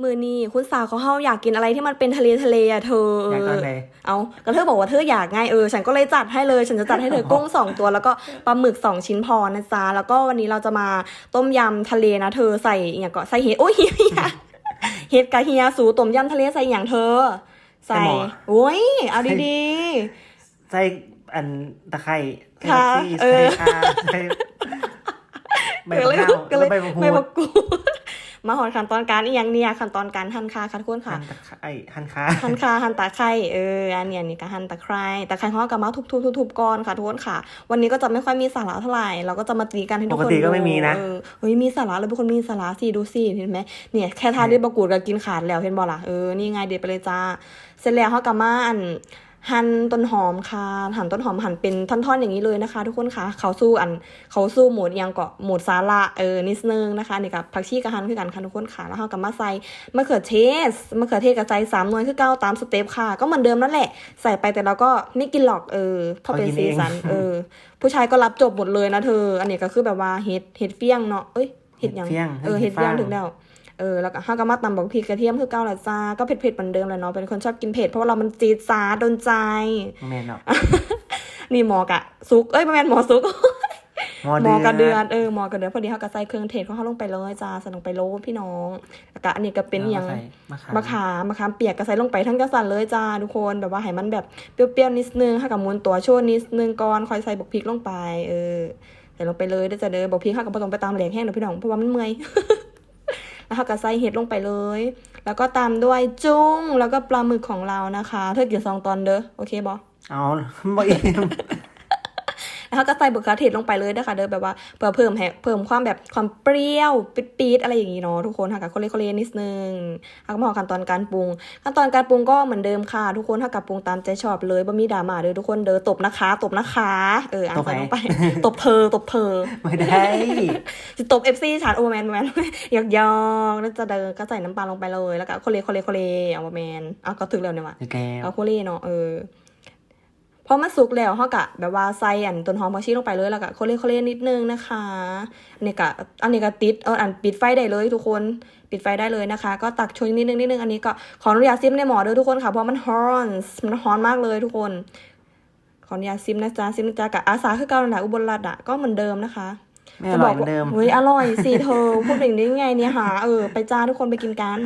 มือนี้คุณสาวเขาเฮาอยากกินอะไรที่มันเป็นทะเลทะเลอะเธออยากตอนไหนเอาก็เธอบอกว่าเธออยากไงเออฉันก็เลยจัดให้เลย ฉันจะจัดให้เธอกุ้งสองตัวแล้วก็ปลาหมึกสองชิ้นพอนะจ๊ะแล้วก็วันนี้เราจะมาต้มยำทะเลนะเธอใส่อหย่างก็ใส่เห็ดโอ้ยเฮียเฮียเห็ดกะเฮียสูต้มยำทะเลใส่อย่างเธอ ใส่ใส่หม้อโอ้ยเอาดีใส่อันตะไคร้ใส่ค่ะผักชีเอใส่อข่าใส่ๆใบมะนาวก็เลแล้ยวใบมะกรูใบมะดกรูด มาหอนขั้นตอนการอีกอย่างเนี่ยขั้นตอนการหั่นคาค่ะทุกคนค่ะ หั่นตะไคร้หั่นขาหั่นคาหั่นตะไคร้เอออันเนี้ยนี่ก็หั่นตะไคร้ตะไคร้เขาก็มาทุบๆทุบๆก่อนค่ะทุกคนค่ะ วันนี้ก็จะไม่ค่อยมีสาระเท่าไหร่เราก็จะมาตีกันให้ทุปกกคนติก็ดูไม่มีนะเออเฮ้ยมีสาระเลยเป็นคนมีสาระสิดูสิเห็นไหมเนี่ยแค่ทานด้วยบะกรูดก็กินขาดแล้วเห็นบ่ล่ะเออนี่ไงเด็ดไปเลยจ้าเสร็จแล้วเขาก็มาอัน หั่นต้นหอมค่ะหั่นต้นหอมหั่นเป็นท่อนๆอย่างนี้เลยนะคะ ทุกคนค่ะเขาสู้อันเขาสู้หมูยังเกาะหมูสาระเออนิดนึงนะคะนี่กับผักชีกระหันคือกันค่ะทุกคนค่ะแล้วเขาก็มาใส่มะเขือเทศมะเขือเทศกับใจสามหน่วยคือเก้าตามสเต็ปค่ะ ก็เหมือนเดิมนั่นแหละใส่ไปแต่เราก็ไม่กินหรอกเออเพราะเป็นสีสันเออ ผู้ชายก็รับจบหมดเลยนะเธอ อันนี้ก็คือแบบว่าเห็ดเห็ดเฟี้ยงเนาะเอ้ยเห็ดหยังเฟี้ยงเออเห็ดเฟี้ยงฟางถึงแล้ว เออแล้วก็ห้าก็มาตำบอกพริกกระเทียมคือเก้าละจ้าก็เผ็ดเผ็ดๆเหมือนเดิมเลยเนาะเป็นคนชอบกินเผ็ดเพราะว่าเรามันจี๊ดจ้าดโดนใจแม่นเนาะนี่หมอกะซุกเอ้ยไม่แม่นหมอซุกหมอหมอกระเดือดนเออหมอกระเดือนพอดีเขาก็ใส่เครื่องเทศของเขาลงไปเลยจ้าใส่ลงไปโลพี่น้องแล้วก็อันนี้ก็เป็นอหย่างใส่มะขามมะขามมะขามเปียกก็ใส่ลงไปทั้งกระสันเลยจ้าทุกคนแบบว่าให้มันแบบเปรี้ยวๆนิดนึงให้กับมวลตัวโชว์นิดนึงก่อนค่อยใส่บกพริกลงไป เออใส่ลงไปเลยเด้อจ้าเด้อบกพริกข้ากับผสมไปตามแหลกแห้งเด้อพี่น้องเพราะว่ามันเมื่อย แล้วเขาก็ใส่เห็ดลงไปเลย แล้วก็ตามด้วยจุ้งแล้วก็ปลาหมึกของเรานะคะ เธอเก็บซองตอนเด้อโอเคบอเอาบ่อิ่ม แล้วเขาก็ใส่บะเขือเทศลงไปเลยนะคะเด้อแบบว่าเพื่อเพิ่มให้เพิ่มความแบบความเปรี้ยวปี๊ดๆอะไรอย่างนี้เนาะทุกคนค่ะกับโคเลโคเลนิดนึงแล้วก็มาขั้นตอนการปรุง ขั้นตอนการปรุงก็เหมือนเดิมค่ะ ทุกคนถ้ากับปรุงตามใจชอบเลยบ่มีดราม่าเด้อทุกคนเด้อตบนะคะ ตบนะคะ เอออะตบไหนใส่ลงไป ตบเธอตบเธอไม่ได้จะตบเอฟซีชาร์โอแมนแมนหยอกยอกๆแล้วจะเดินก็ใส่น้ำปลาลงไปเลยแล้วก็โคเลโคเลโคเลเอาแมนเอาก็ถึงแล้วเนี่ยว่ะแก้วเอาโคเล่เนาะเออพ อมันสุกแล้วเขากะแบบว่าใส่อันต้นหอมผักชีลงไปเลยแล้วก็โคเล่โคเล่นิดนึงนะคะอันนี้กะอันนี้ก็ติดเอออันปิดไฟได้เลยทุกคนปิดไฟได้เลยนะคะ ก็ตักชนนิดนึงนิดนึงอันนี้ก็ขออนุญาตซิมในหมอเด้อทุกคนค่ะเพราะมันฮอนมันฮอนมากเลยทุกคน ขออนุญาตซิมนะจ๊ะซิมนะจ๊ะกับอาสาคือเก่านั่นแหละอุบลรัตน์อะก็เหมือนเดิมนะคะไม่อร่อยเหมือนเดิมเฮ้ยอร่อยสิเธอพูดอย่างนี้ไงเนี่ยหาเออไปจ้าทุกคนไปกินกัน